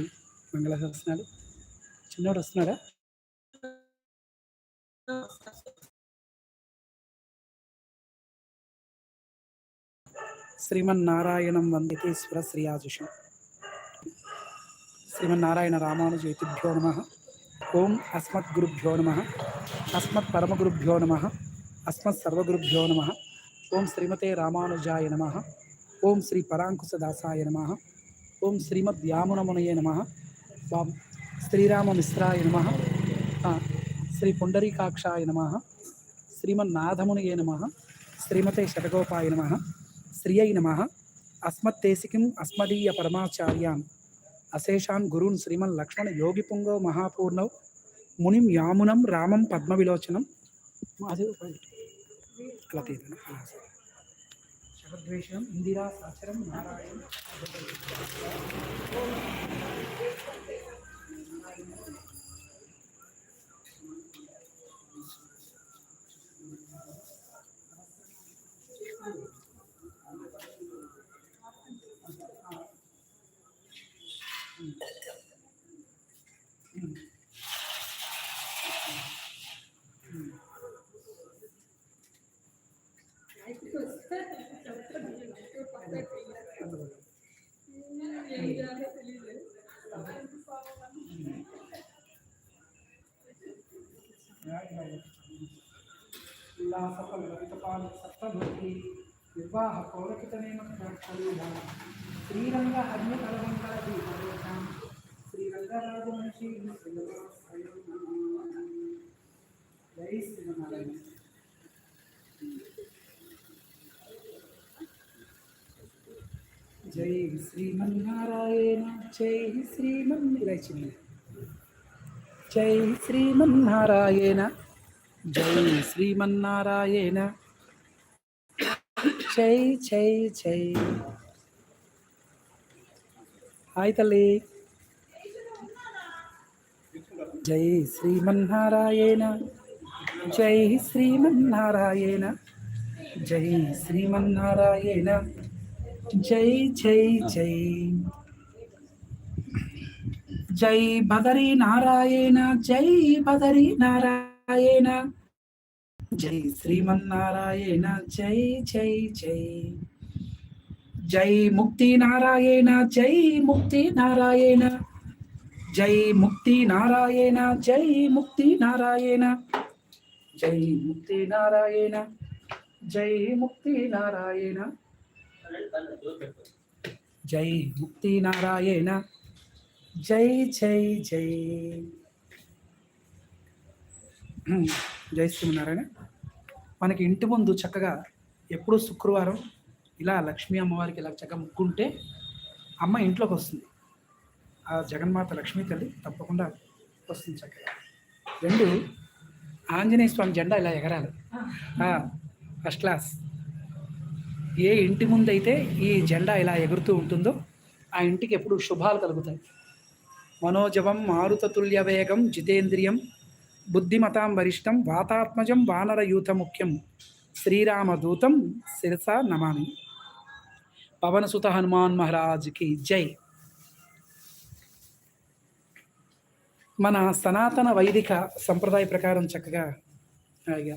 మంగళశాసనాలు చిన్నోడు వస్తున్నాడా? శ్రీమన్నారాయణం వందికేశ్వర శ్రీయాజుషం. శ్రీమన్నారాయణ రామానుజేతిభ్యో నమ. ఓం అస్మద్గురుభ్యో నమ. అస్మత్ పరమగురుభ్యో నమ. అస్మత్ సర్వగురుభ్యో నమ. ఓం శ్రీమతే రామానుజాయ నమ. ఓం శ్రీ పరాంకుశదాసాయ నమ. ఓం శ్రీమద్ యామునమునయ నమ. ఓం శ్రీరామమిశ్రాయ నమ. శ్రీ పుండరీకాక్షాయ నమ. శ్రీమన్నాథమునయే నమ. శ్రీమతే శతగోపాయ నమ. శ్రియై నమ. అస్మత్తేసికిం అస్మదీయ పరమాచార్యాన్ అశేషాన్ గురున్ శ్రీమన్ లక్ష్మణ యోగిపుంగో మహాపూర్ణౌ. మునిం యామునం రామం పద్మవిలోచనం. మాది అలా తీరు శబద్వేషం ఇందిరా సాచరం నారాయణ. పౌరకితనేమ శ్రీరంగ హర్య కలవంకర దీపం. శ్రీరంగరాజమహర్షి జై శ్రీమన్నారాయణ. జై శ్రీమన్నారాయణ జై శ్రీమన్నిరచన జై శ్రీమన్నారాయణ జై శ్రీమన్నారాయణ. జై జై జై హాయ్ తల్లి. జై శ్రీమన్నారాయణ జై శ్రీమన్నారాయణ జై శ్రీమన్నారాయణ జై జై జై. జై బదరీ నారాయణ జై బదరీ నారాయణ. జై శ్రీమన్నారాయణ జై జై జై. జై ముక్తి నారాయణ జై ముక్తి నారాయణ జై ముక్తి నారాయణ జై ముక్తి నారాయణ జై ముక్తి నారాయణ జై ముక్తి నారాయణ జై ముక్తి నారాయణ జై జై జై. జై శ్రీమన్నారాయణ. మనకి ఇంటి ముందు చక్కగా ఎప్పుడు శుక్రవారం ఇలా లక్ష్మీ అమ్మవారికి ఇలా చక్కగా ముక్కుంటే అమ్మ ఇంట్లోకి వస్తుంది. ఆ జగన్మాత లక్ష్మీ తల్లి తప్పకుండా వస్తుంది చక్కగా. రెండు ఆంజనేయ స్వామి జెండా ఇలా ఎగరాలి. ఫస్ట్ క్లాస్ ఏ ఇంటి ముందైతే ఈ జెండా ఇలా ఎగురుతూ ఉంటుందో ఆ ఇంటికి ఎప్పుడు శుభాలు కలుగుతాయి. మనోజవం మారుతతుల్య వేగం జితేంద్రియం బుద్ధిమతాం వరిష్టం వాతాత్మజం వానరయూథ ముఖ్యం శ్రీరామదూతం శిరస నమామి. పవనసుత హనుమాన్ మహారాజ్కి జై. మన సనాతన వైదిక సంప్రదాయ ప్రకారం చక్కగా ఒకసారి.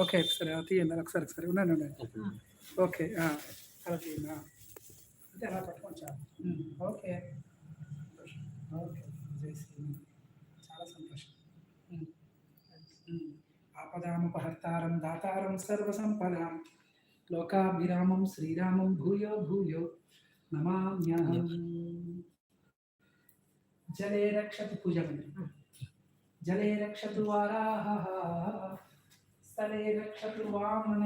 ఓకే సరే తీయండి ఒకసారి ఒకసారి ఉండండి ఓకే. అలా తీయండి అంటే అలా పట్టుకొని చాలు ఓకే. ఓకే. జై శ్రీరామ్. చాలా సంతోషం. ఆపదాముపహర్తారం దాతారం సర్వసంపదాం. లోకాభిరామం శ్రీరామం భూయో భూయో నమామ్యహం. జలే రక్షతు పూజమండి. జలే రక్షతు వారాహ స్థలే రక్షతు వామన.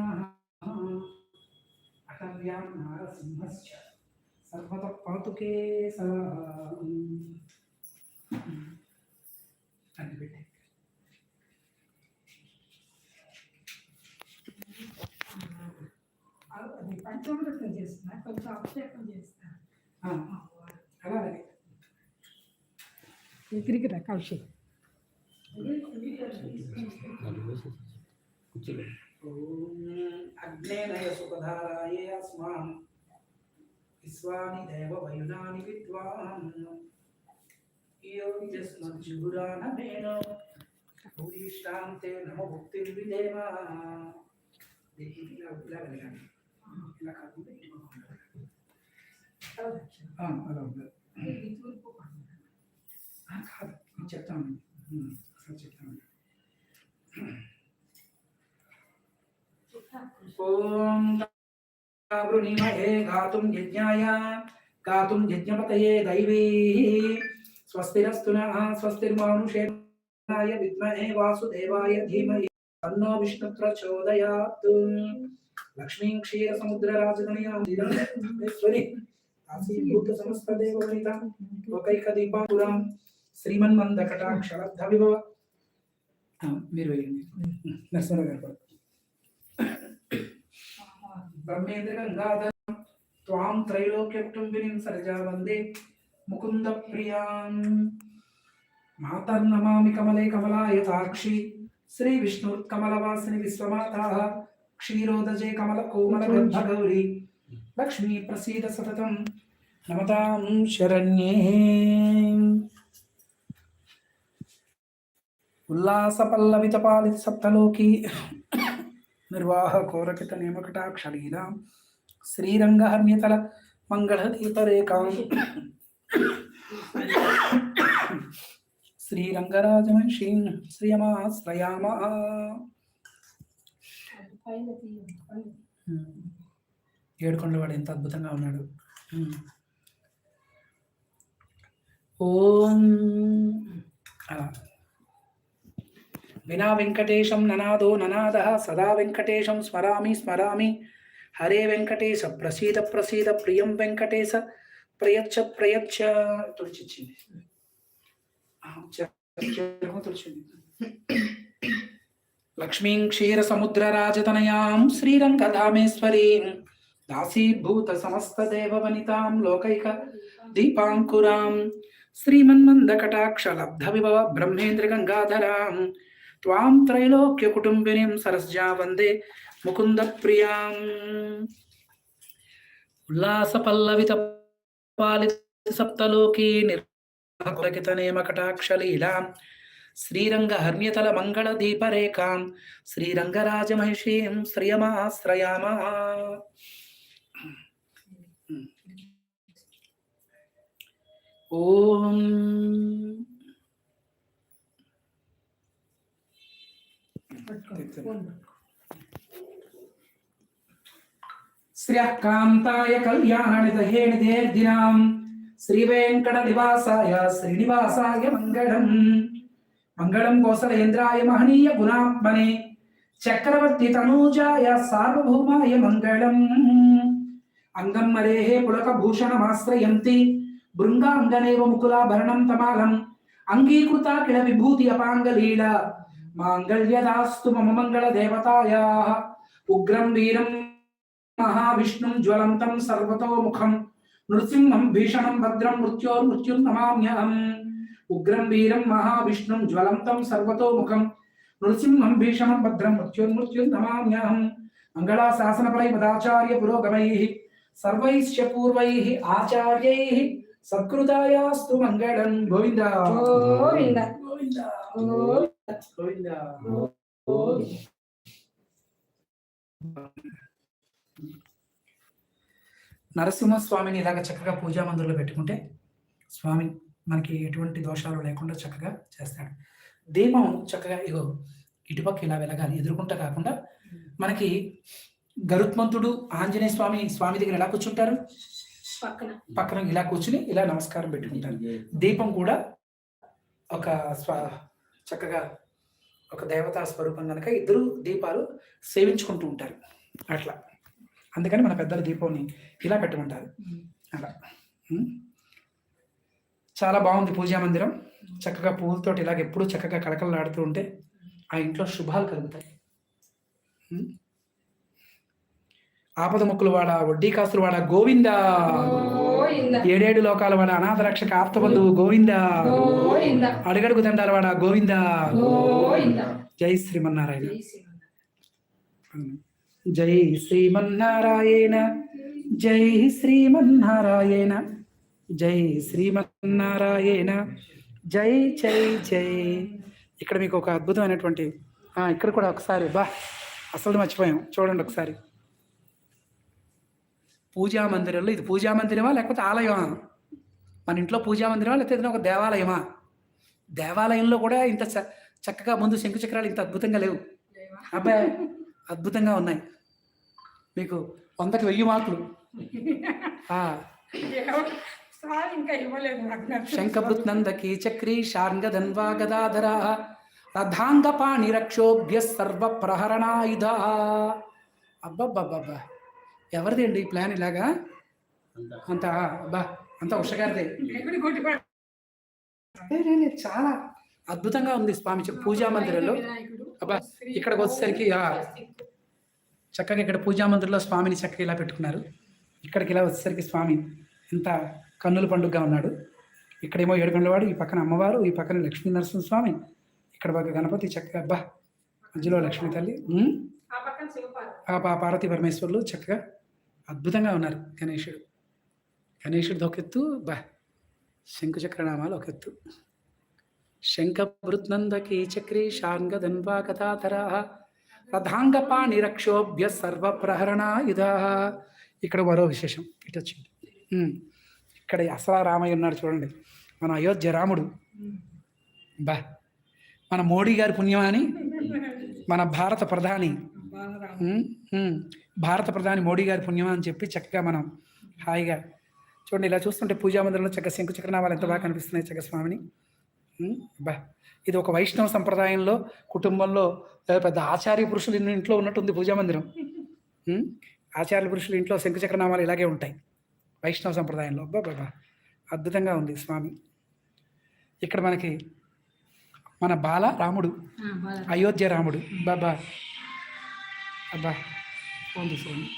అటవ్యాం నారసింహశ్చ. సర్వత పాతుకే అని పెట్టి. అది పంచామృతం చేస్తున్నా కొంచెం అభిషేకం చేస్తున్నా ఆ, అలాగే. ఎగిరికి రా కౌశిక్ అగ్నేనయ సుఖధారాయే అస్మాన్ విశ్వాని దేవ వయునాని విద్వాన్. యోగిజస్మజ్జుగురానమేన భూయిష్టాంతే నమ భుక్తిర్ విధేమ ఇలా ఇలా వెళ్ళండి. ఇలా కాకుండా అలా కాదు చెప్తాను. ఉమ్, అసలు చెప్తాను. ఓం విద్మహే వాసుదేవాయ ధీమహి తన్నో విష్ణు ప్రచోదయాత్ లక్ష్మీం క్షీర సముద్ర రాజగణయాం దినేశ్వరి ఆసీభూత సమస్త దేవవనిత లోకైక దీపాపురం శ్రీమన్మంద కటాక్షరద్ధ విభవ ఆ, మీరు వేయండి నరసింహ గారు. బ్రహ్మేంద్ర గంగాధరం త్వాం త్రైలోక్య త్రైలోక్యకుటుంబినిం సరజా వందే ముకుంద ప్రియాం మాతర్నమామి కమలే కమలాయతాక్షి శ్రీ విష్ణుర్కమలవాసిని విశ్వమాత క్షీరోదజే కమల కోమల గర్భ గౌరి లక్ష్మీ ప్రసీద సతతం నమతాం శరణ్యే ఉల్లాస పల్లవిత పాలిత సప్తలోకి నిర్వాహ కోరకిత నియమకటాక్షరీల శ్రీరంగహర్మ్యతల మంగళదీపరేకాం శ్రీరంగరాజమహిషీం శ్రియమాశ్రయామ. అది పైన ఎంత అద్భుతంగా ఉన్నాడు. ఓం. అలా. వినా వెంకటేశం ననాదో ననాద సదా వెంకటేశం స్మరామి స్మరామి. హరే వెంకటేశ ప్రసీద ప్రసీద ప్రియం వెంకటేశ ప్రయచ్చ ప్రయచ్చ. తుడిచిచ్చింది. తుడిచింది. లక్ష్మీం క్షీర సముద్ర రాజతనయాం శ్రీరంగధామేశ్వరీం. దాసీభూత సమస్త దేవవనితాం లోకైక దీపాంకురాం. శ్రీమన్మంద కటాక్ష లబ్ధ విభవ బ్రహ్మేంద్ర గంగాధరాం. త్వాం త్రైలోక్య కుటుంబినిం సరస్జా వందే ముకుంద ప్రియాం ఉల్లాస పల్లవిత పాలిత సప్తలోకీ నిర్మలకిత నేమ కటాక్షలీలాం శ్రీరంగ హర్ణ్యతల మంగళ దీపరేఖాం శ్రీరంగరాజ మహిషీం శ్రియమాశ్రయామ ఓం శ్రీకాంతాయ ఫోన్ శ్రీవేంకట నివాసాయ శ్రీనివాసాయ మంగళం మంగళం కోసలేంద్రాయ మహనీయ గుణాత్మనే చక్రవర్తి తనూజాయ సార్వభౌమాయ మంగళం అంగం మరేహ పులక భూషణమాశ్రయంతి బృంగాంగనేవ ముకులాభరణం తమాలం అంగీకృత కిళ విభూతి అపాంగలీల మాంగళ్యదాస్తు మమ మంగళ దేవతాయా ఉగ్రం వీరం మహావిష్ణుం జ్వలంతం సర్వతోముఖం నృసింహం భీషణం భద్రం మృత్యోర్మృత్యుం నమామ్యహం ఉగ్రం వీరం మహావిష్ణుం జ్వలంతం సర్వతోముఖం నృసింహం భీషణం భద్రం మృత్యోర్మృత్యుం నమామ్యహం మంగళాశాసనపరై మదాచార్య పురోగమైః. సర్వైశ్చ పూర్వైః ఆచార్యైః. సత్కృతాయాస్తు మంగళం. గోవింద. గోవింద. గోవింద. గోవింద గోవింద. నరసింహస్వామిని ఇలాగ చక్కగా పూజా మందిరంలో పెట్టుకుంటే స్వామి మనకి ఎటువంటి దోషాలు లేకుండా చక్కగా చేస్తాడు. దీపం చక్కగా ఇగో ఇటుపక్క ఇలా వెలగాలి ఎదురుకుంటా కాకుండా మనకి గరుత్మంతుడు ఆంజనేయ స్వామి స్వామి దగ్గర ఎలా కూర్చుంటారు? పక్కన. పక్కన ఇలా కూర్చుని ఇలా నమస్కారం పెట్టుకుంటారు. దీపం కూడా ఒక స్వ చక్కగా ఒక దేవతా స్వరూపం కనుక ఇద్దరు దీపాలు సేవించుకుంటూ ఉంటారు. అట్లా. అందుకని మన పెద్దల దీపాన్ని ఇలా పెట్టమంటారు అలా? చాలా బాగుంది పూజా మందిరం. చక్కగా పువ్వులతోటి ఇలాగ ఎప్పుడూ చక్కగా కలకలలాడుతూ ఉంటే ఆ ఇంట్లో శుభాలు కలుగుతాయి? ఆపద ముక్కులు వాడ వడ్డీ కాసులు వాడ గోవింద! ఏడేడు లోకాల వాడ అనాథ రక్షక ఆప్త బంధువు గోవింద. అడుగడుగు దండాల వాడ గోవింద. జై శ్రీమన్నారాయణ. జై శ్రీమన్నారాయణ. జై శ్రీమన్నారాయణ. జై శ్రీమన్నారాయణ. జై జై జై ఇక్కడ మీకు ఒక అద్భుతమైనటువంటి ఇక్కడ కూడా ఒకసారి బా అసలు మర్చిపోయాం. చూడండి ఒకసారి. పూజా మందిరంలో ఇది పూజా మందిరమా లేకపోతే ఆలయమా? మన ఇంట్లో పూజా మందిరమా లేకపోతే ఏదైనా ఒక దేవాలయమా? దేవాలయంలో కూడా ఇంత చ- చక్కగా ముందు శంకుచక్రాలు ఇంత అద్భుతంగా లేవు. అబ్బాయి అద్భుతంగా ఉన్నాయి. మీకు వందకి వెయ్యి మార్కులు. శంఖభృత్నందకి చక్రీ శార్ంగధన్వా గదాధర రథాంగపాణి రక్షోభ్య సర్వ ప్రహరణాయుధ అబ్బబ్బబ్బబ్బా. ఎవరిది అండి ఈ ప్లాన్ ఇలాగా? అంత. అబ్బా అంత ఉషగారిదే. చాలా అద్భుతంగా ఉంది స్వామి పూజా మందిరంలో. అబ్బా, ఇక్కడికి వచ్చేసరికి, ఆ, చక్కగా ఇక్కడ పూజా మందిరంలో స్వామిని చక్కగా ఇలా పెట్టుకున్నారు. ఇక్కడికి ఇలా వచ్చేసరికి స్వామి ఇంత కన్నుల పండుగగా ఉన్నాడు. ఇక్కడేమో ఏడుకొండలవాడు ఈ పక్కన అమ్మవారు ఈ పక్కన లక్ష్మీ నరసింహ స్వామి ఇక్కడ బాగా గణపతి చక్కగా అబ్బా మధ్యలో లక్ష్మీ తల్లి ఆ పార్వతీ పరమేశ్వరులు చక్కగా అద్భుతంగా ఉన్నారు గణేశుడు గణేశుడిది ఒక ఎత్తు బా శంకుచక్రనామాలు ఒక ఎత్తు శంఖ మృత్నందకి చక్రీ శాంగధన్వా కథాధర రథాంగపాణి రక్షోభ్య సర్వ ప్రహరణాయుధ ఇక్కడ మరో విశేషం ఇటు వచ్చింది. ఇక్కడ అసలా రామయ్య ఉన్నాడు చూడండి. మన అయోధ్య రాముడు. బా మన మోడీ గారి పుణ్యమా అని మన భారత ప్రధాని. భారత ప్రధాని మోడీ గారి పుణ్యమా అని చెప్పి చక్కగా మనం హాయిగా చూడండి ఇలా చూస్తుంటే పూజా మందిరంలో చక్కగా శంకు చక్రనామాలు ఎంత బాగా కనిపిస్తున్నాయి చక్కగా స్వామిని బా ఇది ఒక వైష్ణవ సంప్రదాయంలో కుటుంబంలో పెద్ద ఆచార్య పురుషులు ఇంట్లో ఉన్నట్టుంది పూజా మందిరం. ఆచార్య పురుషుల ఇంట్లో శంకు చక్రనామాలు ఇలాగే ఉంటాయి. వైష్ణవ సంప్రదాయంలో. బాబా అద్భుతంగా ఉంది స్వామి. ఇక్కడ మనకి మన బాల రాముడు. అయోధ్య రాముడు. బాబా అబ్బా. ఫోన్ తీసుకోండి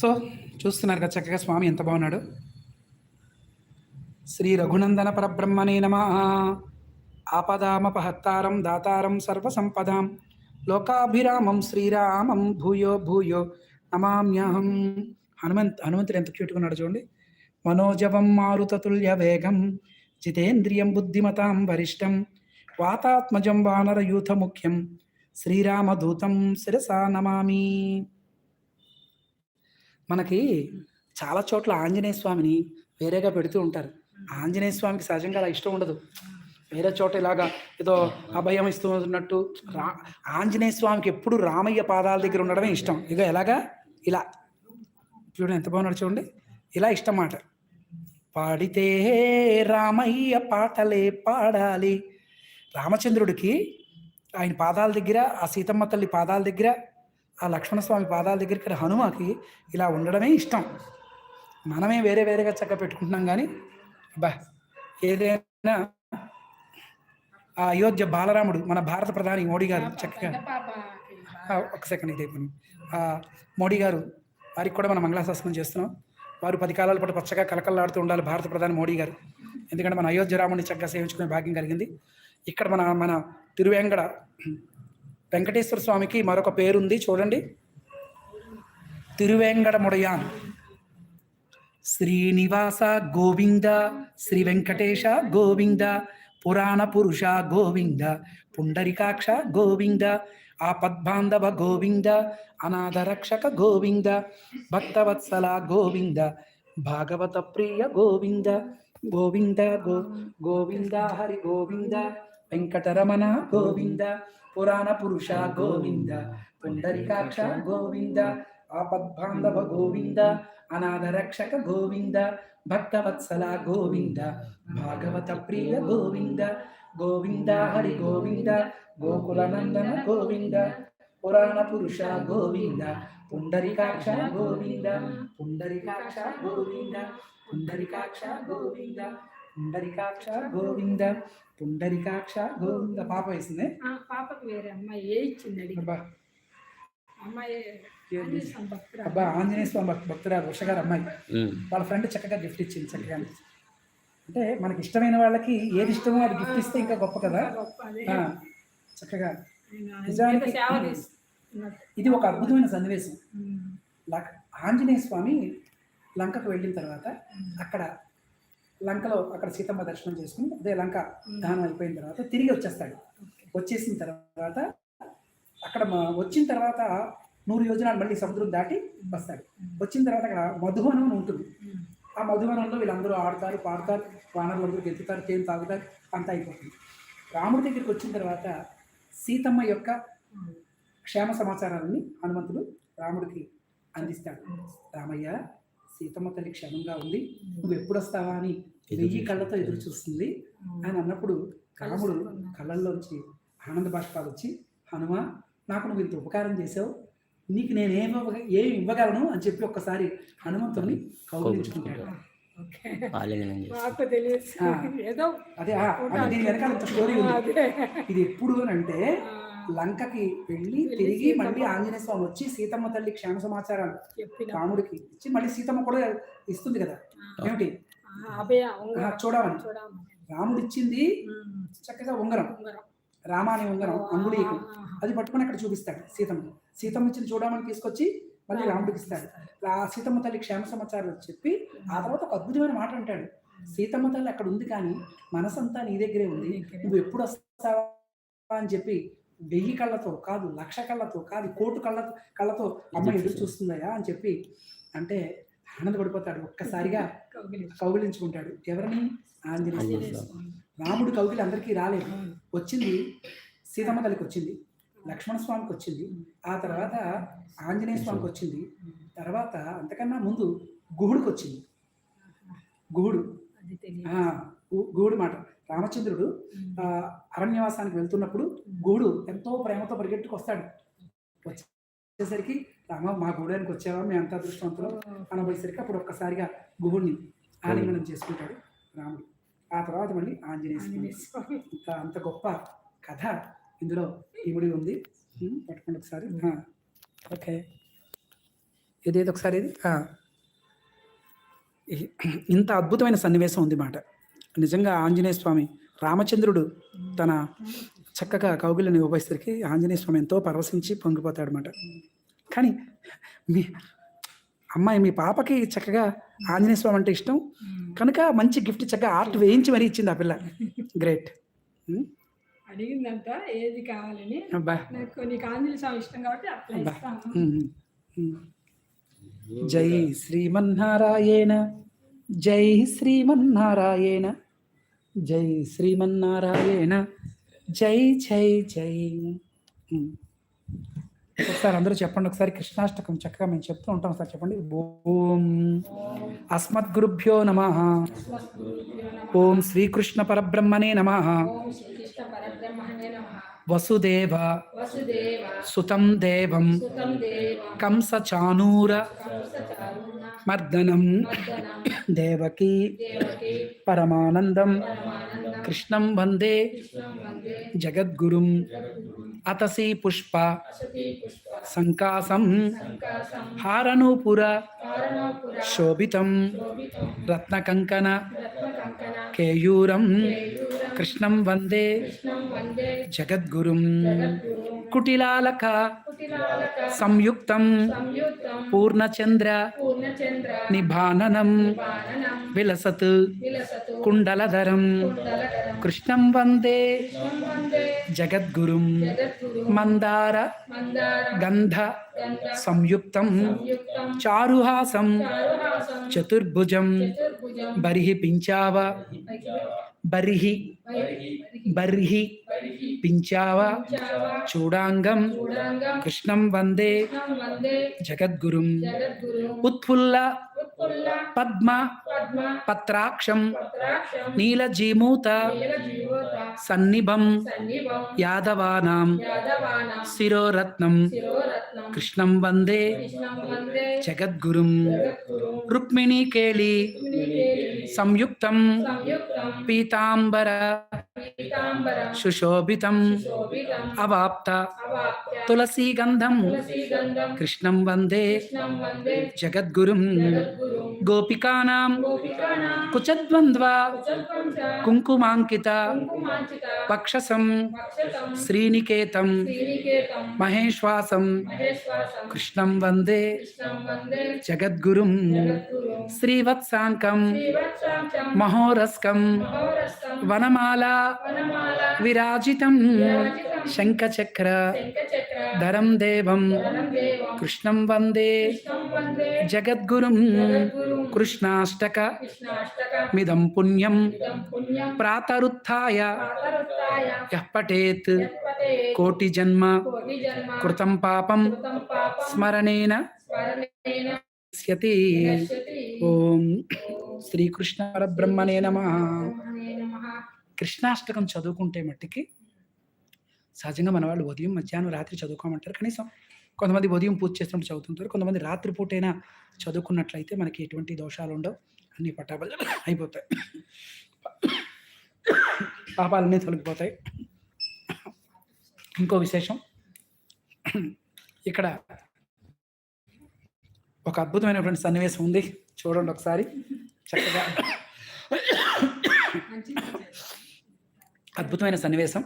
సో చూస్తున్నారు కదా చక్కగా స్వామి ఎంత బాగున్నాడు? శ్రీ రఘునందన పరబ్రహ్మణే నమ. ఆపదామపహత్తారం దాతారం సర్వసంపదాం. లోకాభిరామం శ్రీరామం భూయో భూయో నమామ్యహం. హనుమంత్ హనుమంతుడు ఎంత క్యూట్గా ఉన్నాడు చూడండి. మనోజవం మారుతతుల్య వేగం జితేంద్రియం బుద్ధిమతాం వరిష్టం వాతాత్మజం వానరయూథ ముఖ్యం శ్రీరామదూతం శిరసా నమామి. మనకి చాలా చోట్ల ఆంజనేయ స్వామిని వేరేగా పెడుతూ ఉంటారు. ఆంజనేయ స్వామికి సహజంగా అలా ఇష్టం ఉండదు. వేరే చోట ఇలాగా ఏదో అభయం ఇస్తూ ఉన్నట్టు రా ఆంజనేయ స్వామికి ఎప్పుడు రామయ్య పాదాల దగ్గర ఉండడమే ఇష్టం. ఇక ఎలాగా? ఇలా. చూడండి ఎంత బాగున్నాడు చూడండి. ఇలా ఇష్టం మాట. పాడితే రామయ్య పాటలే పాడాలి. రామచంద్రుడికి ఆయన పాదాల దగ్గర ఆ సీతమ్మ తల్లి పాదాల దగ్గర ఆ లక్ష్మణస్వామి పాదాల దగ్గర ఇక్కడ హనుమకి ఇలా ఉండడమే ఇష్టం. మనమే వేరే వేరేగా చక్క పెట్టుకుంటున్నాం కానీ బా ఏదైనా ఆ అయోధ్య బాలరాముడు మన భారత ప్రధాని మోడీ గారు చక్కగా ఒక సెకండ్ ఇదే మోడీ గారు వారికి కూడా మనం మంగళాశాసనం చేస్తున్నాం. వారు పది కాలాల పాటు పచ్చగా కలకల్లాడుతూ ఉండాలి భారత ప్రధాని మోడీ గారు. ఎందుకంటే మన అయోధ్య రాముడిని చక్కగా సేవించుకునే భాగ్యం కలిగింది. ఇక్కడ మన మన తిరువేంగడ వెంకటేశ్వర స్వామికి మరొక పేరుంది. చూడండి. తిరువేంగడముడయాన్ శ్రీనివాస గోవింద శ్రీ వెంకటేశ గోవింద పురాణ పురుష గోవింద పుండరికాక్ష గోవింద ఆపద్బాంధవ గోవింద అనాథరక్షక గోవింద భక్తవత్సల గోవింద భాగవత ప్రియ గోవింద గోవింద గో గోవింద హరి గోవింద వెంకటరమణ గోవింద పురాణ పురుష గోవింద పుండరికాక్ష గోవింద ఆపద్బాంధవ గోవింద అనాథరక్షక గోవింద భక్తవత్సల గోవింద భాగవత ప్రియ గోవింద గోవింద హరి గోవింద గోకులనందన గోవింద పురాణ పురుష గోవింద పుండరికాక్ష గోవింద పుండరికాక్ష గోవింద పుండరికాక్ష గోవింద పుండరికాక్ష గోవింద పుండరికాక్ష గోవింద. పాప వేసింది? పాపకి వేరే అమ్మాయి ఏ ఇచ్చింది అమ్మాయి. అబ్బా ఆంజనేయ స్వామి భక్- భక్తురాలు ఉష గారు అమ్మాయి. వాళ్ళ ఫ్రెండ్ చక్కగా గిఫ్ట్ ఇచ్చింది చక్కగా. అంటే మనకి ఇష్టమైన వాళ్ళకి ఏది ఇష్టమో అది గిఫ్ట్ ఇస్తే ఇంకా గొప్ప కదా? చక్కగా. నిజానికి-. ఇది ఒక అద్భుతమైన సన్నివేశం. ఆంజనేయ స్వామి లంకకు వెళ్ళిన తర్వాత అక్కడ లంకలో అక్కడ సీతమ్మ దర్శనం చేసుకుని అదే లంక దానం అయిపోయిన తర్వాత తిరిగి వచ్చేస్తాడు. వచ్చేసిన తర్వాత అక్కడ మ- వచ్చిన తర్వాత నూరు యోజనాలు మళ్ళీ సముద్రం దాటి వస్తాడు వచ్చిన తర్వాత అక్కడ మధువనం అని ఉంటుంది. ఆ మధువనంలో వీళ్ళందరూ ఆడతారు పాడతారు వానరులందరూ గెలుపుతారు తేం తాగుతారు అంతా అయిపోతుంది. రాముడి దగ్గరికి వచ్చిన తర్వాత సీతమ్మ యొక్క. క్షేమ సమాచారాలని హనుమంతుడు రాముడికి అందిస్తాడు. రామయ్య సీతమ్మ తల్లి క్షేమంగా ఉంది. నువ్వు ఎప్పుడు వస్తావా అని వెయ్యి కళ్ళతో ఎదురు చూస్తుంది అని అన్నప్పుడు రాముడు కళ్ళల్లోంచి ఆనంద బాష్పాలు వచ్చి హనుమ నాకు నువ్వు ఇంత ఉపకారం చేసావు. నీకు నేను ఏమి ఏమి ఇవ్వగలను అని చెప్పి ఒక్కసారి హనుమంతుడిని కౌగిలించుకుంటాడు. ఓకే. ఆలింగనం చేసి నాకు తెలియదు. ఆ. ఏదో అదే ఆ, అంటే దీని వెనకాల ఇంత స్టోరీ ఉంది. అదే. ఇది ఎప్పుడు అని అంటే లంకకి వెళ్ళి తిరిగి మళ్ళీ ఆంజనేయ స్వామి వచ్చి సీతమ్మ తల్లి క్షేమ సమాచారాలు చెప్పిన. రాముడికి ఇచ్చి మళ్ళీ సీతమ్మ కూడా ఇస్తుంది కదా. ఏమిటి? చూడమని. రాముడు ఇచ్చింది. చక్కగా ఉంగరం. రామాని ఉంగరం అంగుళీకు. అది పట్టుకొని అక్కడ చూపిస్తాడు సీతమ్మ సీతమ్మ ఇచ్చిన చూడమని తీసుకొచ్చి మళ్ళీ రాముడికి ఇస్తాడు. ఆ సీతమ్మ తల్లి క్షేమ సమాచారం చెప్పి ఆ తర్వాత ఒక అద్భుతమైన మాట అంటాడు. సీతమ్మ తల్లి అక్కడ ఉంది కానీ మనసంతా నీ దగ్గరే ఉంది. నువ్వు ఎప్పుడు వస్తావా అని చెప్పి వెయ్యి కళ్ళతో కాదు లక్ష కళ్ళతో కాదు కోటు కళ్ళతో కళ్ళతో అమ్మ ఎదురు చూస్తుందయా అని చెప్పి అంటే ఆనందపడిపోతాడు. ఒక్కసారిగా కౌగిలి కౌగిలించుకుంటాడు. ఎవరిని? ఆంజనేయ. రాముడు కౌగిలి అందరికీ రాలేదు. వచ్చింది సీతమ్మ తల్లికి వచ్చింది లక్ష్మణ స్వామికి వచ్చింది ఆ తర్వాత ఆంజనేయ స్వామికి వచ్చింది. తర్వాత అంతకన్నా ముందు గుహుడికి వచ్చింది. గుహుడు. గుహుడు మాట. రామచంద్రుడు ఆ, అరణ్యవాసానికి వెళ్తున్నప్పుడు గుహుడు ఎంతో ప్రేమతో పరిగెట్టుకు వస్తాడు వచ్చేసరికి రామ మా గూడానికి వచ్చావా? మేము అంత అదృష్టవంతులు అనబోయేసరికి అప్పుడు ఒక్కసారిగా గుహుడిని ఆలింగనం చేసుకుంటాడు రాముడు. ఆ తర్వాత మళ్ళీ ఆంజనేయ స్వామి. అంత గొప్ప కథ ఇందులో ఇమిడి ఉంది. పట్టుకోండి ఒకసారి. ఓకే. ఇదేది ఒకసారి ఇది ఇంత అద్భుతమైన సన్నివేశం ఉంది మాట. నిజంగా ఆంజనేయ స్వామి రామచంద్రుడు తన చక్కగా కౌగిలిని ఉపయోగిసరికి ఆంజనేయ స్వామి ఎంతో పరవశించి పొంగిపోతాడు అనమాట కానీ మీ అమ్మాయి మీ పాపకి చక్కగా ఆంజనేయ స్వామి అంటే ఇష్టం. కనుక మంచి గిఫ్ట్ చక్కగా ఆర్ట్ వేయించి మరీ ఇచ్చింది ఆ పిల్ల. గ్రేట్. అడిగిందంట ఏది కావాలని. నాకు నీకు ఆంజనేయ స్వామి ఇష్టం కాబట్టి అట్లా. ఇస్తాను. జై శ్రీమన్నారాయణ. జై శ్రీమన్నారాయణ. జై శ్రీమన్నారాయణ. జై జై జై. ఒకసారి అందరూ చెప్పండి ఒకసారి కృష్ణాష్టకం చక్కగా మేము చెప్తూ ఉంటాం. సార్ చెప్పండి. ఓం అస్మద్గురుభ్యో నమ. ఓం శ్రీకృష్ణ పరబ్రహ్మణే నమ. నమః వసుదేవ సుతం దేవం కంస చానూర మర్దనం దేవకీ దేవకి పరమానందం. కృష్ణం వందే జగద్గురుం. అతసి పుష్ప. సంకాసం. హారనూపుర శోభితం. రత్నకంకణ. కేయూరం. కృష్ణం వందే. జగద్గురుం. కుటిలాలక. సంయుక్తం. పూర్ణచంద్ర. నిభాననం. విలసత్. కుండలధరం. కృష్ణం వందే జగద్గురుం జగద్గురు మందార గంధ సంయుక్తం చారుహాసం చతుర్భుజం బర్హి పించావ బర్హి బర్హి పించావ చూడాంగం కృష్ణం వందే జగద్గురుం జగద్గురు ఉత్ఫుల్ల పద్మ పత్రాక్షం నీలజీమూత సన్నిభం యాదవానాం శిరోరత్నం కృష్ణం వందే జగద్గురుం జగద్గురు రుక్మిణీ కేళి మునికేలి సంయుక్తం పీతాంబర సుశోభితం శోభితం అవాప్త తులసీగంధం కృష్ణం వందే జగద్గురుం గోపికానాం కుచద్వంద్వ కుంకుమాంకిత వక్షతం శ్రీనికేతం మహేశ్వాసం కృష్ణం వందే జగద్గురుం శ్రీవత్సాంకం మహోరస్కం వనమాల విరాజితం శంఖచక్ర ధరం దేవం కృష్ణం వందే జగద్గురుం కృష్ణాష్టక మిదం పుణ్యం ఇదం పుణ్యం ప్రాతరుత్థాయ ప్రాతరుత్తాయ యః పఠేత్ కోటి జన్మ కృతం పాపం స్మరణేన ఓం శ్రీకృష్ణ పరబ్రహ్మణే నమ. బ్రహ్మణే నమః. కృష్ణాష్టకం చదువుకుంటే మట్టికి సహజంగా మన వాళ్ళు ఉదయం మధ్యాహ్నం రాత్రి చదువుకోమంటారు. కనీసం కొంతమంది ఉదయం పూజ చేస్తున్నప్పుడు చదువుతుంటారు కొంతమంది రాత్రి పూటైనా చదువుకున్నట్లయితే మనకి ఎటువంటి దోషాలు ఉండవు. అన్ని పట్టాబల్ అయిపోతాయి. పాపాలన్నీ తొలగిపోతాయి. ఇంకో విశేషం ఇక్కడ ఒక అద్భుతమైనటువంటి సన్నివేశం ఉంది. చూడండి ఒకసారి. చక్కగా అద్భుతమైన సన్నివేశం.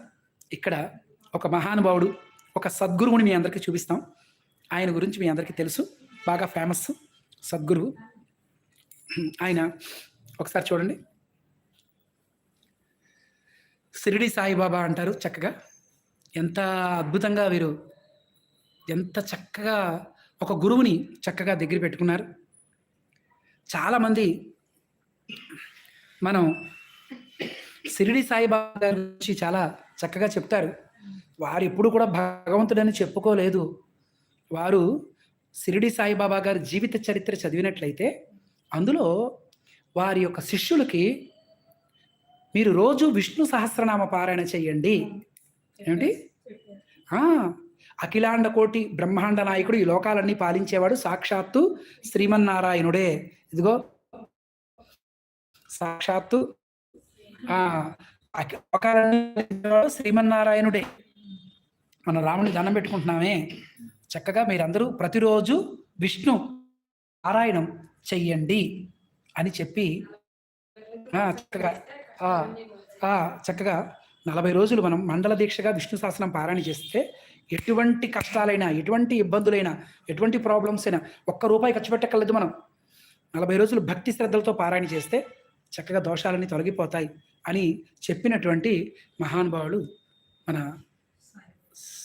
ఇక్కడ ఒక మహానుభావుడు ఒక సద్గురువుని మీ అందరికీ చూపిస్తాం. ఆయన గురించి మీ అందరికీ తెలుసు. బాగా ఫేమస్ సద్గురువు. ఆయన ఒకసారి చూడండి. షిరిడి సాయిబాబా అంటారు చక్కగా. ఎంత అద్భుతంగా వీరు ఎంత చక్కగా ఒక గురువుని చక్కగా దగ్గర పెట్టుకున్నారు. చాలామంది మనం షిరిడి సాయిబాబా గారి గురించి చాలా చక్కగా చెప్తారు. వారు ఎప్పుడు కూడా భగవంతుడని చెప్పుకోలేదు. వారు షిరిడి సాయిబాబా గారి జీవిత చరిత్ర చదివినట్లయితే అందులో వారి యొక్క శిష్యులకి మీరు రోజు విష్ణు సహస్రనామ పారాయణ చేయండి. ఏమిటి? అఖిలాండ కోటి బ్రహ్మాండ నాయకుడు ఈ లోకాలన్నీ పాలించేవాడు సాక్షాత్తు శ్రీమన్నారాయణుడే. ఇదిగో సాక్షాత్తు లోకాలన్నీ శ్రీమన్నారాయణుడే. మన రాముని దండం పెట్టుకుంటున్నామే. చక్కగా మీరందరూ ప్రతిరోజు విష్ణు పారాయణం చెయ్యండి అని చెప్పి చక్కగా చక్కగా నలభై రోజులు మనం మండల దీక్షగా విష్ణు సహస్రం పారాయణ చేస్తే ఎటువంటి కష్టాలైనా ఎటువంటి ఇబ్బందులైనా ఎటువంటి ప్రాబ్లమ్స్ అయినా ఒక్క రూపాయి ఖర్చు పెట్టక్కర్లేదు మనం. నలభై రోజులు భక్తి శ్రద్ధలతో పారాయణ చేస్తే చక్కగా దోషాలన్నీ తొలగిపోతాయి అని చెప్పినటువంటి మహానుభావుడు మన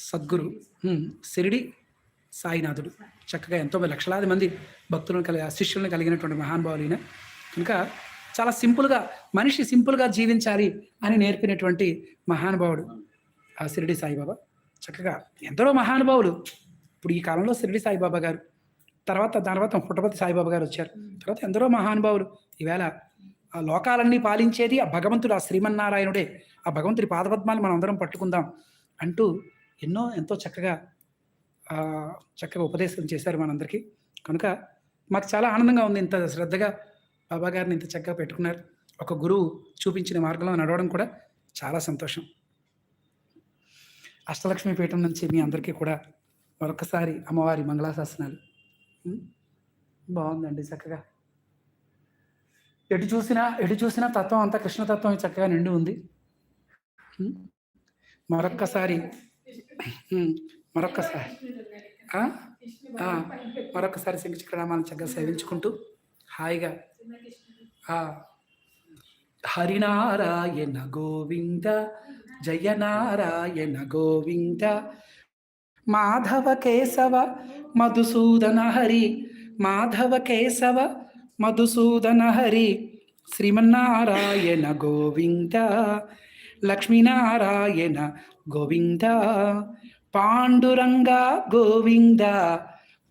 సద్గురు. ఉమ్, సిరిడి సాయినాథుడు. చక్కగా ఎంతో లక్షలాది మంది భక్తులను కలిగి శిష్యులను కలిగినటువంటి మహానుభావులు ఈయన. కనుక చాలా సింపుల్గా మనిషి సింపుల్గా జీవించాలి అని నేర్పినటువంటి మహానుభావుడు ఆ షిరిడి సాయిబాబా. చక్కగా ఎందరో మహానుభావులు. ఇప్పుడు ఈ కాలంలో షిరిడి సాయిబాబా గారు తర్వాత దాని తర్వాత పుట్టపతి సాయిబాబా గారు వచ్చారు. తర్వాత ఎందరో మహానుభావులు. ఈవేళ ఆ లోకాలన్నీ పాలించేది ఆ భగవంతుడు ఆ శ్రీమన్నారాయణుడే. ఆ భగవంతుడి పాదపద్మాలు మనం అందరం పట్టుకుందాం అంటూ ఎన్నో ఎంతో చక్కగా చక్కగా ఉపదేశం చేశారు మనందరికీ. కనుక మాకు చాలా ఆనందంగా ఉంది ఇంత శ్రద్ధగా బాబా గారిని ఇంత చక్కగా పెట్టుకున్నారు. ఒక గురువు చూపించిన మార్గంలో నడవడం కూడా చాలా సంతోషం. అష్టలక్ష్మి పీఠం నుంచి మీ అందరికీ కూడా మరొకసారి అమ్మవారి మంగళాశాసనాలు. బాగుందండి చక్కగా. ఎటు చూసినా ఎటు చూసినా తత్వం అంతా కృష్ణతత్వం చక్కగా నిండి ఉంది. మరొక్కసారి మరొకసారి మరొకసారి శంఖచక్రనామాన్ని చక్కగా సేవించుకుంటూ హాయిగా. హరినారాయణ గోవింద జయనారాయణ గోవింద మాధవ కేశవ మధుసూదన హరి మాధవ కేశవ మధుసూదన హరి శ్రీమన్నారాయణ గోవింద లక్ష్మీనారాయణ గోవింద పాండురంగ గోవింద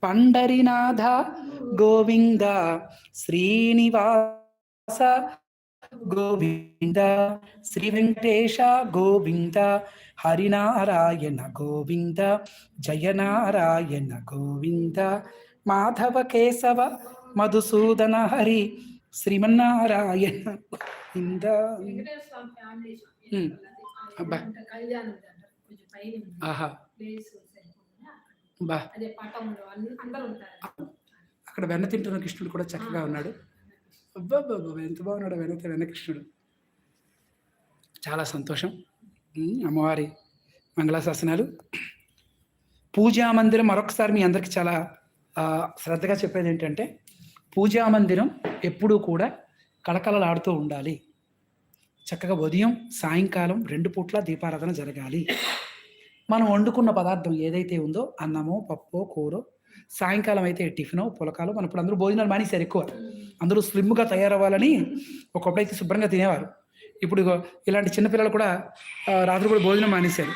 పండరినాథ గోవింద శ్రీనివాస గోవింద శ్రీ వెంకటేశ గోవింద హరినారాయణ గోవింద జయనారాయణ గోవింద మాధవ కేశవ మధుసూదన హరి శ్రీమన్నారాయణ గోవింద. అబ్బా. కళ్యాణం కొంచెం పైన. ఆహా. అక్కడ. బా అదే పటంలో అన్ని- అందరూ ఉంటారు. అక్కడ వెన్న తింటున్న కృష్ణుడు కూడా చక్కగా ఉన్నాడు. అబ్బా ఎంత బాగున్నాడు వెనక వెన్న కృష్ణుడు చాలా సంతోషం. అమ్మవారి మంగళాశాసనాలు. పూజా మందిరం మరొకసారి మీ అందరికీ చాలా శ్రద్ధగా చెప్పేది ఏంటంటే పూజా మందిరం ఎప్పుడూ కూడా కళకళలాడుతూ ఉండాలి. చక్కగా ఉదయం సాయంకాలం రెండు పూట్ల దీపారాధన జరగాలి. మనం వండుకున్న పదార్థం ఏదైతే ఉందో అన్నమో పప్పు కూర సాయంకాలం అయితే టిఫిన్ పులకాలు మన ఇప్పుడు అందరూ భోజనాలు మానేశారు ఎక్కువ. అందరూ స్లిమ్గా తయారవ్వాలని ఒకప్పుడైతే శుభ్రంగా తినేవారు. ఇప్పుడు ఇలాంటి చిన్నపిల్లలు కూడా రాత్రి కూడా భోజనం మానేశారు.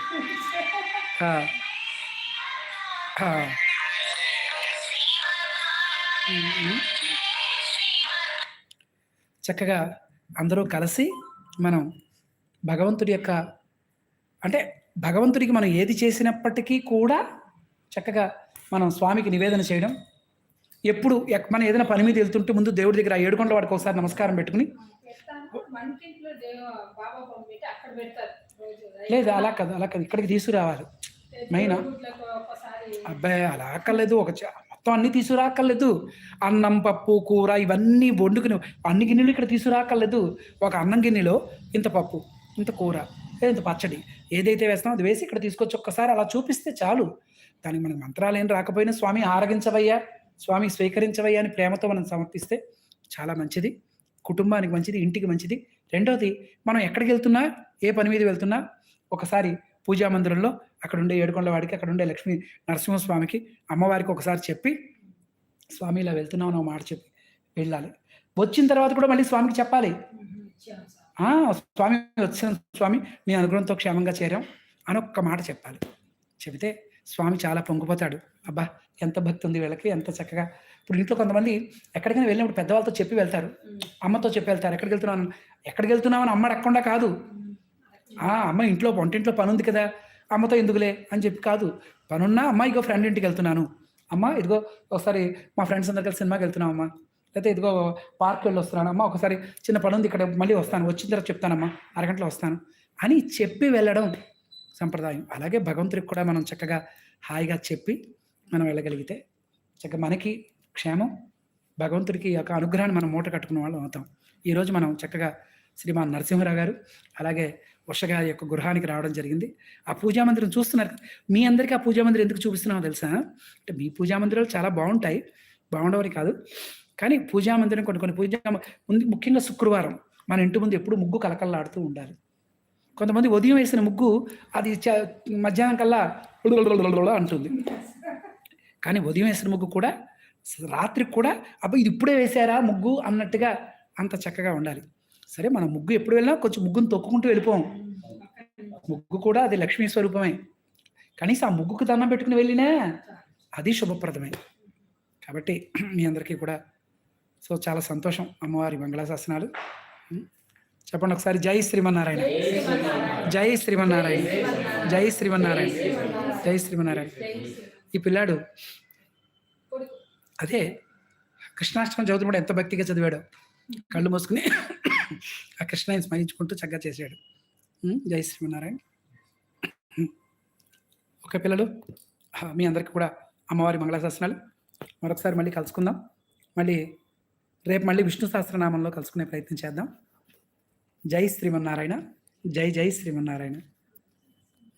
చక్కగా అందరూ కలిసి మనం భగవంతుడి యొక్క అంటే భగవంతుడికి మనం ఏది చేసినప్పటికీ కూడా చక్కగా మనం స్వామికి నివేదన చేయడం. ఎప్పుడు మనం ఏదైనా పని మీద వెళ్తుంటే ముందు దేవుడి దగ్గర ఆ ఏడుకొండల వాడికి ఒకసారి నమస్కారం పెట్టుకుని లేదు అలా కాదు అలా కాదు. ఇక్కడికి తీసుకురావాలి. ఒకసారి అబ్బాయి అలా అక్కర్లేదు ఒక మొత్తం అన్ని తీసుకురాక్కర్లేదు. అన్నం పప్పు కూర ఇవన్నీ వండుకుని అన్ని గిన్నెలు ఇక్కడ తీసుకురాక్కర్లేదు. ఒక అన్నం గిన్నెలో ఇంత పప్పు ఇంత కూర ఇంత పచ్చడి ఏదైతే వేస్తామో అది వేసి ఇక్కడ తీసుకొచ్చి ఒక్కసారి అలా చూపిస్తే చాలు. దానికి మనకి మంత్రాలు ఏం రాకపోయినా స్వామి ఆరగించవయ్యా స్వామి స్వీకరించవయ్యా అని ప్రేమతో మనం సమర్పిస్తే చాలా మంచిది. కుటుంబానికి మంచిది ఇంటికి మంచిది. రెండవది మనం ఎక్కడికి వెళ్తున్నా ఏ పని మీద వెళ్తున్నా ఒకసారి పూజా మందిరంలో అక్కడ ఉండే ఏడుకొండల వాడికి అక్కడ ఉండే లక్ష్మీ నరసింహస్వామికి అమ్మవారికి ఒకసారి చెప్పి స్వామి ఇలా వెళ్తున్నావు ఒక మాట చెప్పి వెళ్ళాలి. వచ్చిన తర్వాత కూడా మళ్ళీ స్వామికి చెప్పాలి. ఇచ్చాను సార్ "ఆ, స్వామి వచ్చిన స్వామి మీ అనుగ్రహంతో క్షేమంగా చేరాం అని ఒక్క మాట చెప్పాలి. చెబితే స్వామి చాలా పొంగిపోతాడు. అబ్బా ఎంత భక్తి ఉంది వీళ్ళకి ఎంత చక్కగా. ఇప్పుడు ఇంట్లో కొంతమంది ఎక్కడికైనా వెళ్ళినప్పుడు పెద్దవాళ్ళతో చెప్పి వెళ్తారు. అమ్మతో చెప్పి వెళ్తారు. ఎక్కడికి వెళ్తున్నాను ఎక్కడికి వెళ్తున్నావు అని అమ్మ అడగకుండా కాదు. ఆ అమ్మ ఇంట్లో వంటింట్లో పని ఉంది కదా అమ్మతో ఎందుకులే అని చెప్పి కాదు. పనున్నా అమ్మ ఇగో ఫ్రెండ్ ఇంటికి వెళ్తున్నాను. అమ్మ ఇదిగో ఒకసారి మా ఫ్రెండ్స్ అందరు కలిసి సినిమాకి వెళ్తున్నాం అమ్మ. లేకపోతే ఇదిగో పార్క్ వెళ్ళి వస్తున్నాను అమ్మ. ఒకసారి చిన్న పని ఉంది ఇక్కడ మళ్ళీ వస్తాను. వచ్చిన తర్వాత చెప్తానమ్మా అరగంటలో వస్తాను అని చెప్పి వెళ్ళడం సంప్రదాయం. అలాగే భగవంతుడికి కూడా మనం చక్కగా హాయిగా చెప్పి మనం వెళ్ళగలిగితే చక్కగా మనకి క్షేమం భగవంతుడికి ఒక యొక్క అనుగ్రహాన్ని మనం మూట కట్టుకున్న వాళ్ళం అవుతాం. ఈరోజు మనం చక్కగా శ్రీమాన్ నరసింహరావు గారు అలాగే వర్షగారి యొక్క గృహానికి రావడం జరిగింది. ఆ పూజా మందిరం చూస్తున్నారు మీ అందరికీ ఆ పూజా మందిరం ఎందుకు చూపిస్తున్నామో తెలుసా? అంటే మీ పూజా మందిరాలు చాలా బాగుంటాయి బాగుండవని కాదు. కానీ పూజా మందిరం కొన్ని కొన్ని పూజా ముందు ముఖ్యంగా శుక్రవారం మన ఇంటి ముందు ఎప్పుడు ముగ్గు కలకల్లాడుతూ ఉండాలి. కొంతమంది ఉదయం వేసిన ముగ్గు అది చ- మధ్యాహ్నం కల్లా అంటుంది కానీ ఉదయం వేసిన ముగ్గు కూడా రాత్రికి కూడా అబ్బా ఇది ఇప్పుడే వేసారా ముగ్గు అన్నట్టుగా అంత చక్కగా ఉండాలి సరే మనం ముగ్గు ఎప్పుడు వెళ్ళినా కొంచెం ముగ్గును తొక్కుకుంటూ వెళ్ళిపోం. ముగ్గు కూడా అది లక్ష్మీ స్వరూపమే. కనీసం ఆ ముగ్గుకు దండం పెట్టుకుని వెళ్ళినా అది శుభప్రదమే. కాబట్టి మీ అందరికీ కూడా సో చాలా సంతోషం అమ్మవారి మంగళాశాసనాలు చెప్పండి ఒకసారి జై శ్రీమన్నారాయణ. జై శ్రీమన్నారాయణ. జై శ్రీమన్నారాయణ. జై శ్రీమన్నారాయణ. ఈ పిల్లాడు అదే కృష్ణాష్టమం చదువుతున్నప్పుడు ఎంత భక్తిగా చదివాడు. కళ్ళు మూసుకుని ఆ కృష్ణని స్మరించుకుంటూ చక్కగా చేశాడు. జై శ్రీమన్నారాయణ. ఓకే పిల్లలు మీ అందరికీ కూడా అమ్మవారి మంగళాశాసనాలు. మరొకసారి మళ్ళీ కలుసుకుందాం. మళ్ళీ రేపు మళ్ళీ విష్ణు సహస్రనామంలో కలుసుకునే ప్రయత్నం చేద్దాం. జై శ్రీమన్నారాయణ. జై జై శ్రీమన్నారాయణ.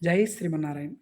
జై శ్రీమన్నారాయణ.